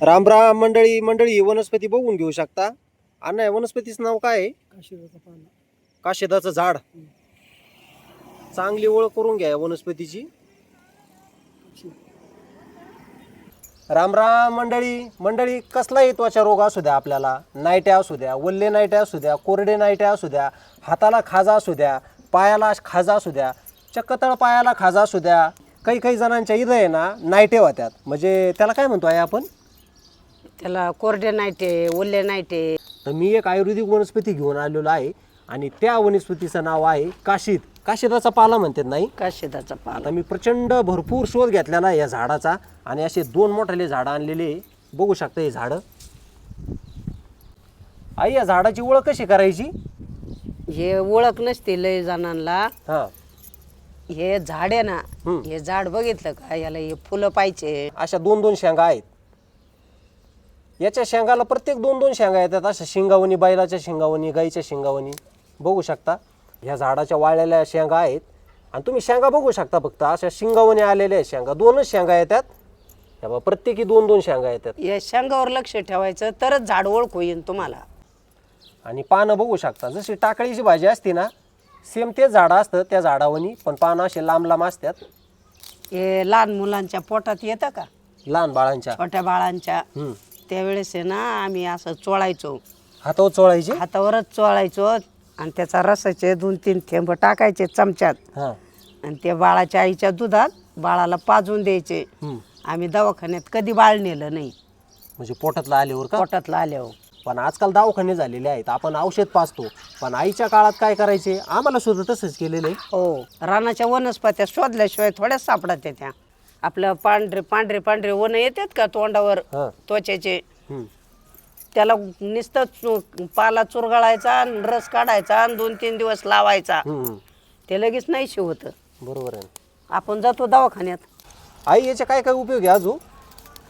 रामराम मंडळी मंडळी ही वनस्पती बघून घेऊ शकता. अण्णा या वनस्पतीचं नाव काय आहे? काशीदाचा पाला काशेदाचं झाड. चांगली ओळख करून घ्या या वनस्पतीची. राम राम मंडळी मंडळी कसलाही त्वचा रोग असू द्या आपल्याला? नायट्या असू द्या वल्ले नायट्या असू द्या कोरडे नायट्या असू द्या हाताला खाजा असू द्या पायाला खाजा असू द्या चक्कतळ पायाला खाजा असू द्या काही काही जणांच्या इथं आहे ना नायटे होत्यात. म्हणजे त्याला काय म्हणतो आहे आपण? त्याला कोरडे नाईटे ओले नाईटे तर मी एक आयुर्वेदिक वनस्पती घेऊन आलेलो आहे आणि त्या वनस्पतीचं नाव आहे काशीद. काशिदाचा पाला म्हणतात नाही? काशीदाचा पाला. आता मी प्रचंड भरपूर शोध घेतलेला आहे या झाडाचा आणि असे दोन मोठाले झाडं आणलेले आहे. बघू शकता हे झाडं. आई या झाडाची ओळख कशी करायची? हे ओळख नसते लय जणांना. हा. हे झाड आहे ना हम्म. हे झाड बघितलं का? याला हे फुलं पाहिजे. अशा दोन दोन शेंगा आहेत. याच्या शेंगाला प्रत्येक दोन दोन शेंगा येतात. अशा शिंगावणी बैलाच्या शिंगावणी गाईच्या शिंगावणी. बघू शकता. ह्या झाडाच्या वाळलेल्या शेंगा आहेत. आणि तुम्ही शेंगा बघू शकता फक्त. अशा शिंगावणी आलेल्या आहेत शेंगा. दोनच शेंगा येतात. बघा, प्रत्येकी दोन दोन शेंगा येतात. या शेंगावर लक्ष ठेवायचं तरच झाड ओळखू येईन तुम्हाला. आणि पानं बघू शकता. जशी टाकळीची भाजी असते ना सेम तेच झाडं असतं त्या झाडावणी पण पानं असे लांब लांब असतात. हे लहान मुलांच्या पोटात येतं का? लहान बाळांच्या. छोट्या बाळांच्या. हम्म. त्यावेळेस आहे ना आम्ही असं चोळायचो. हातावर चोळायची? हातावरच चोळायचो आणि त्याचा रसाचे दोन तीन थेंब टाकायचे चमच्यात. हां. आणि ते बाळाच्या आईच्या दुधात बाळाला पाजून द्यायचे. हम्म. आम्ही दवाखान्यात कधी बाळ नेलं नाही. म्हणजे पोटातलं आल्यावर का? पोटातलं आल्यावर. पण आजकाल दवाखाने झालेले आहेत. आपण औषध पाजतो. पण आईच्या काळात काय करायचे? आम्हाला सुद्धा तसंच केलेलं आहे. हो. रानाच्या वनस्पत्या शोधल्याशिवाय थोड्याच सापडत त्या. आपलं पांढरे पांढरे पांढरे वन येतात का तोंडावर? हां. त्वचेचे. हम्म. त्याला नुसतं चु- पाला चुरगाळायचा आणि रस काढायचा आणि दोन तीन दिवस लावायचा. हम्म. ते लगेच नाही शिवत बरोबर आहे आपण जातो दवाखान्यात. आई याचे काय काय उपयोग आहे अजून?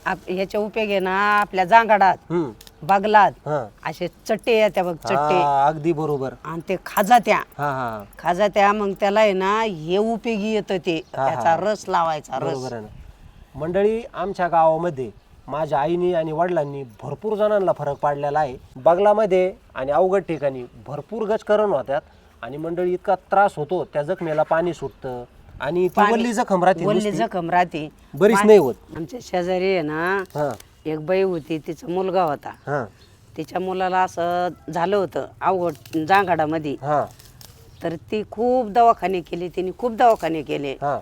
आप ह्याच्या उपयोग आहे ना आपल्या जांगाडात. हम्म. बागलात. हां. असे चट्टे येत्या बघ चट्टे. हा, अगदी बरोबर. आणि ते खाजात्या हा हा. खाजात्या मग त्याला आहे ना हे उपयोगी येतं ते. त्याचा रस लावायचा रस. बरोबर आहे ना. मंडळी आमच्या गावामध्ये माझ्या आईनी आणि वडिलांनी भरपूर जणांना फरक पाडलेला आहे. बगलामध्ये आणि अवघड ठिकाणी भरपूर गजकरण होत्यात आणि मंडळी इतका त्रास होतो त्या जखमेला पाणी सुटतं आणि ती वल्ली जखम राहते वल्ली नुसती. जखम राहते. बरीच नाही होत. आमच्या शेजारी आहे ना हा. एक बाई होती तिचा मुलगा होता. हा. तिच्या मुलाला असं झालं होतं अवघड जांगाडामध्ये हा. तर ती खूप दवाखाने केले तिने खूप दवाखाने केले. हा.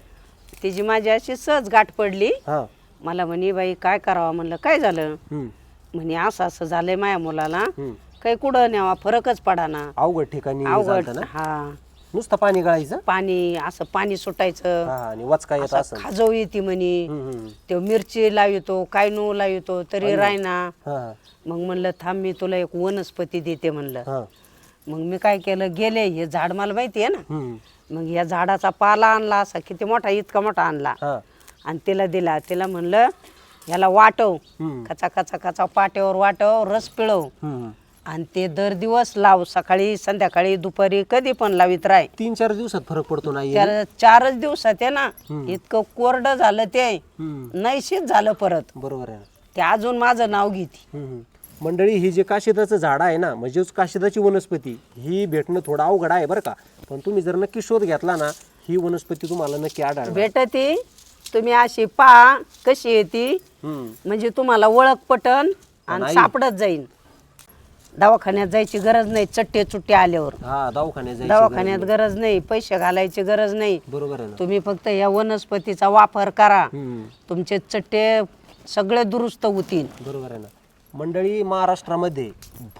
तिची माझी अशी सहज गाठ पडली. हा. मला म्हणे बाई काय करावं? म्हणलं काय झालं? हम्म, म्हणे असं असं झालंय माझ्या मुलाला. हम्म. काही कुठं न्यावा फरकच पडाना. अवघड ठिकाणी अवघड झालतं ना हा. नुसतं पाणी गळायचं? पाणी असं पाणी सुटायचं. हा आणि वचका येत असं असं खाजव येते म्हणे. हम्म, हम्म. ते मिरची लावितो काय नो लावितो तरी रायना हा. मग म्हणलं थांब मी तुला एक वनस्पती देते म्हणलं. हा. मग मी काय केलं गेले हे झाड मला माहिती आहे ना. हम्म, मग या झाडाचा पाला आणला असा किती मोठा इतका मोठा आणला. हा. आणि तिला दिला. तिला म्हणलं याला वाटव. हम्म, कचा कचा कचा पाट्यावर वाटव रस पिळव. हम्म. आणि ते दर दिवस लाव सकाळी संध्याकाळी दुपारी कधी पण लावित राय. तीन चार दिवसात फरक पडतो नाही? त्याला चारच दिवसात आहे ना. इतकं कोरडं झालं ते हम्म, नैशीत झालं परत. बरोबर आहे ना. ते अजून माझं नाव घेते. हम्म. मंडळी ही जे काशिदाचं झाड आहे ना म्हणजेच काशिदाची वनस्पती ही भेटणं थोडं अवघड आहे बरं का. पण तुम्ही जर नक्की शोध घेतला ना ही वनस्पती तुम्हाला नक्की आढळणार. भेटती तुम्ही अशी पा कशी येते. हम्म. म्हणजे तुम्हाला ओळख पटन आणि. सापडत जाईन. दवाखान्यात जायची गरज नाही चट्टे चुट्टे आल्यावर. हा दवाखान्यात जायची दवाखान्यात गरज नाही पैसे घालायची गरज नाही. बरोबर आहे ना. तुम्ही फक्त या वनस्पतीचा वापर करा. हम्म. तुमचे चट्टे सगळे दुरुस्त होतील. बरोबर आहे ना. मंडळी महाराष्ट्रामध्ये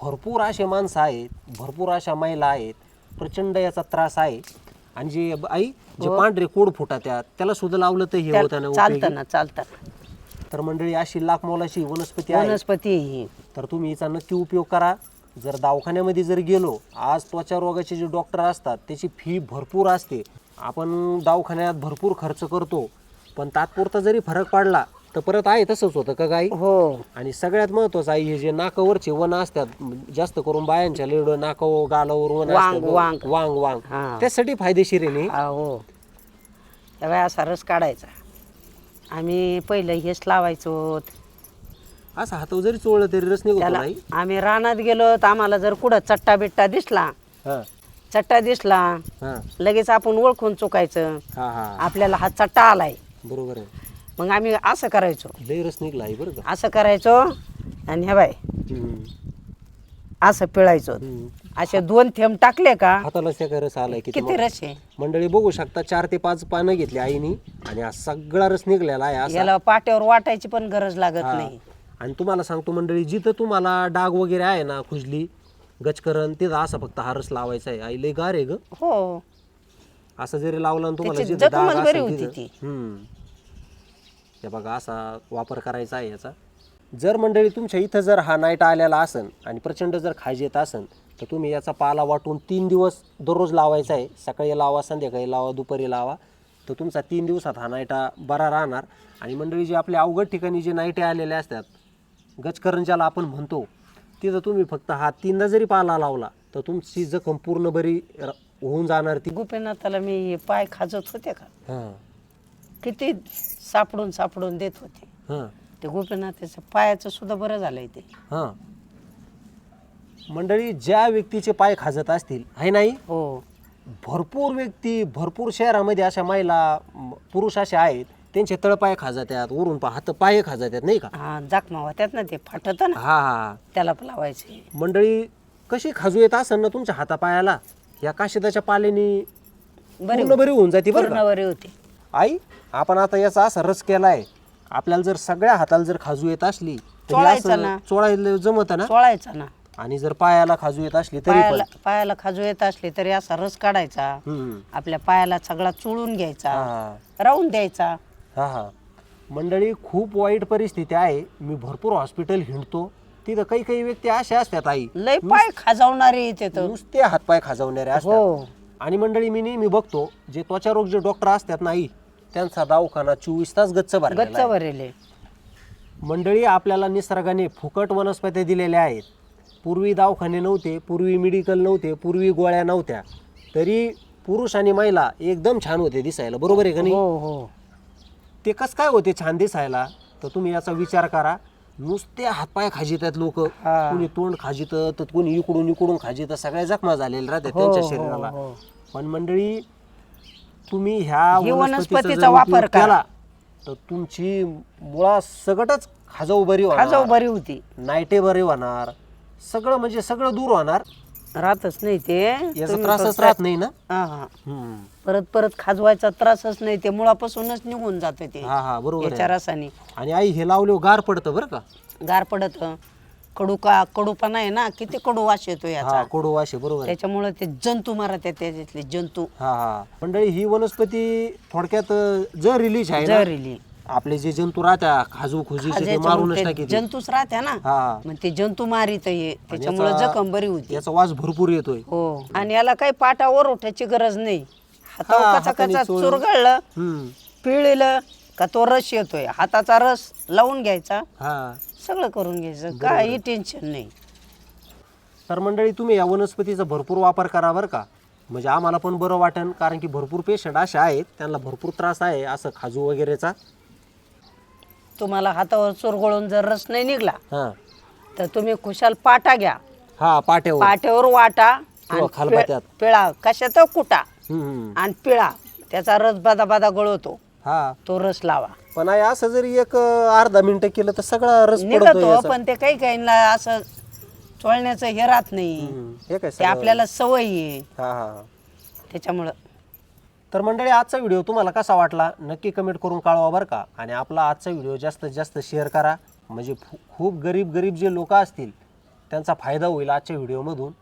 भरपूर असे माणसं आहेत भरपूर अशा महिला आहेत प्रचंड याचा त्रास आहे. आणि जे आई जे पांढरे कोड फुटा त्यात त्याला सुद्धा लावलं तर हे होतं ना उपयोगी. चालतं ना चालतं. तर मंडळी अशी लाख मोलाची वनस्पती आहे. वनस्पती ही. तर तुम्ही हिचा नक्की उपयोग करा. जर दवाखान्यामध्ये जर गेलो आज त्वचा रोगाचे जे डॉक्टर असतात त्याची फी भरपूर असते. आपण दवाखान्यात भरपूर खर्च करतो पण तात्पुरता जरी फरक पडला तर परत आहे तसंच होतं का गाई? हो. आणि सगळ्यात महत्वाचं आहे हे जे नाकावरचे वन असतात जास्त करून बायांच्या लेड नाकावर गालावर वन वांग, वांग. वांग वांग. हा. त्यासाठी फायदेशीर आहे नाही हा, हो. तेव्हा असा रस काढायचा. आम्ही पहिलं हेच लावायचो असं हातावर जरी चोळलं तरी रस निघतो त्याला नाही. आम्ही रानात गेलो तर आम्हाला जर कुठं चट्टा बिट्टा दिसला हा. चट्टा दिसला हा. लगेच आपण ओळखून चुकायचं. हा हा. आपल्याला हा चट्टा आलाय. बरोबर आहे. मग आम्ही असं करायचो. लय रस निघला आहे बरं का. असं करायचो आणि हे बाय हम्म. असं पिळायचो. हम्म. असे दोन थेंब टाकले का हाताला त्या रस आलाय किती किती रस आहे? मंडळी बघू शकता चार ते पाच पानं घेतली आईनी आणि हा सगळा रस निघलेला आहे असा. याला पाट्यावर वाटायची पण गरज लागत हा. नाही. आणि तुम्हाला सांगतो मंडळी जिथं तुम्हाला डाग वगैरे आहे ना खुजली गचकरण तिथं असा फक्त हा रस लावायचा आहे. आई लय गार आहे ग. हो. असं जरी लावला ना तुम्हाला त्याची जिथं डाग जखमच बरी असेल होती तिथं- ती. हम्म. हे बघा असा वापर करायचा आहे याचा. जर मंडळी तुमच्या इथं जर हा नाईट आलेला असन आणि प्रचंड जर खाज येत असन तर तुम्ही याचा पाला वाटून तीन दिवस दररोज लावायचा आहे. सकाळी लावा संध्याकाळी लावा दुपारी लावा. तर तुमचा तीन दिवसात हा नाईटा बरा राहणार. आणि मंडळी जे आपल्या अवघड ठिकाणी जे नाईटे आलेले असतात गजकरण ज्याला आपण म्हणतो तिथं तुम्ही फक्त हा तीनदा जरी पाला लावला तर तुमची जखम पूर्ण बरी र- होऊन जाणार ती. गोपीनाथाला मी पाय खाजत होते का? हां. किती सापडून सापडून देत होते. हां. ते गोपीनाथाचं पायाचं सुद्धा बरं झालंय ते. हां. मंडळी ज्या व्यक्तीचे पाय खाजत असतील आहे नाही? हो. भरपूर व्यक्ती भरपूर शहरामध्ये अशा महिला म, पुरुष असे आहेत त्यांचे तळपाय खाजत्यात वरून पा हात पाय खाजत्यात नाही का? हा जखमा होत्यात ना ते फाटत ना. हा हा. त्याला लावायचे. मंडळी कशी खाजू येत असेल ना तुमच्या हातापायाला? या काशिदाच्या पाल्याने बरी पूर्ण बरी होऊन जाते बरं का? बरी होती. आई आपण आता याचा असा रस केलाय आपल्याला जर सगळ्या हाताला जर खाजू येत असली तर हे चोळायचं असं ना. चोळायला जमत ना? चोळायचा ना. आणि जर पायाला खाजू येत असली तरी पण. पायाला पायाला खाजू येत असले तरी असा रस काढायचा. हम्म. आपल्या पायाला सगळा चोळून घ्यायचा. हा. राहून द्यायचा. हा हा. मंडळी खूप वाईट परिस्थिती आहे. मी भरपूर हॉस्पिटल हिंडतो. तिथं काही काही व्यक्ती अशा असतात आई. लय पाय खाजावणारे येते तर. नुसते हातपाय खाजवणारे असतात. हो. आणि मंडळी मी नेहमी बघतो जे त्वचारोग जे डॉक्टर असतात ना आई त्यांचा दवाखाना चोवीस तास गच्च भरलेला गच्च आहे. भरेले मंडळी आपल्याला निसर्गाने फुकट वनस्पत्या दिलेल्या आहेत. पूर्वी दवाखाने नव्हते पूर्वी मेडिकल नव्हते पूर्वी गोळ्या नव्हत्या. तरी पुरुष आणि महिला एकदम छान होते दिसायला. बरोबर आहे का नाही? हो हो. ते कसं काय होते छान दिसायला तर तुम्ही याचा विचार करा. नुसते हातपाय खाजितात लोक. हा. कोणी तोंड खाजित तर कोणी इकडून इकडून खाजित. सगळ्या जखमा झालेल्या राहतात हो, त्यांच्या हो, शरीराला. हो. पण मंडळी तुम्ही ह्या ही वनस्पतीचा वनस्पतीचा जर वापर उपयोग करा. केला तर तुमची मुळा सगळंच खाजव बरी खाजाव होणार. बरी होती. नाईटे बरे होणार. सगळं म्हणजे सगळं दूर होणार. राहतच नाही ते. याचा तुम्ही त्रासच फक्त- राहत नाही ना? हा. हा हम्म. परत परत खाजवायचा त्रासच नाही ते मुळापासूनच निघून जात ते. हा हा बरोबर याच्या आहे रसाने. आणि आई हे लावल्यावर गार पडतं बरं का? गार पडत. कडू का कडूपणा आहे ना किती कडू वास येतो हा याचा कोडू वाशे बरोबर आहे. त्याच्यामुळे ते जंतू मारत त्याच्यातले जंतू. हा हा. मंडळी ही वनस्पती थोडक्यात अं, जहरीलीच आहे ना? जहरीली. आपले जे जंतू राहत्या खाजू ते खाज्याचे मारूनच मग टाकी ते जंतूच राहत्या ना? हा. मग ते जंतू मारित ये त्याच्यामुळे याचा- जखम बरी होती. याचा वास भरपूर येतोय. हो. आणि याला काही पाटावर उठायची गरज नाही. हातावर कचा हाताने कचा चोळून. चुरगळलं हम्म. पिळलं का तो रस येतोय. हाताचा रस लावून घ्यायचा. हा. सगळं करून घ्यायचं. काही टेन्शन नाही. तर मंडळी तुम्ही या वनस्पतीचा भरपूर वापर करा बरं का. म्हणजे आम्हाला पण बरं वाटेल कारण की भरपूर पेशंट असे आहेत त्यांना भरपूर त्रास आहे असं खाजू वगैरेचा. तुम्हाला हातावर चुरगळून जर रस नाही निघला हा. तर तुम्ही खुशाल पाटा घ्या. हा पाट्यावर. पाट्यावर वाटा किंवा आणि खलबत्त्यात. पिळ- पिळा कशात कुटा. हम्म, हम्म. आणि पिळा त्याचा रस बादा बादा गळवतो. हा. तो रस लावा. पण असं जरी एक अं, अर्धा मिनिट केलं तर सगळा रस पडतो निघतो याचा. पण ते काही काहींना असं चोळण्याचं हे राहत नाही. हम्म, हे काय ते सगळं- आपल्याला सवय आहे. हा हा हा. त्याच्यामुळं तर मंडळी आजचा व्हिडिओ तुम्हाला कसा वाटला? नक्की कमेंट करून कळवा बरं का. आणि आपला आजचा व्हिडिओ जास्तीत जास्त शेअर करा. म्हणजे फु- खूप गरीब गरीब जे लोक असतील त्यांचा फायदा होईल आजच्या व्हिडिओमधून.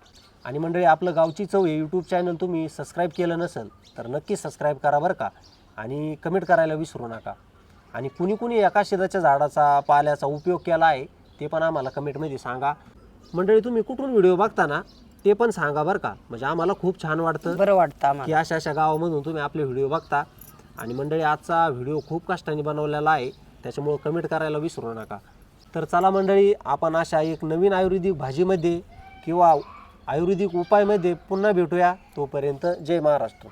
आणि मंडळी आपलं गावची चव हे यूट्यूब चॅनल तुम्ही सबस्क्राईब केलं नसेल तर नक्की सबस्क्राईब करा बरं का. आणि कमेंट करायला विसरू नका. आणि कुणी कुणी एका शेजाच्या झाडाचा पाल्याचा उपयोग केला आहे ते पण आम्हाला कमेंटमध्ये सांगा. मंडळी तुम्ही कुठून व्हिडिओ बघता ना ते पण सांगा बरं का. म्हणजे आम्हाला खूप छान वाटतं बरं वाटतं की अशा अशा गावामधून तुम्ही आपले व्हिडिओ बघता. आणि मंडळी आजचा व्हिडिओ खूप कष्टाने बनवलेला आहे. त्याच्यामुळं कमेंट करायला विसरू नका. तर चला मंडळी आपण अशा एक नवीन आयुर्वेदिक भाजीमध्ये किंवा आयुर्वेदिक उपायमध्ये पुन्हा भेटूया. तोपर्यंत जय महाराष्ट्र.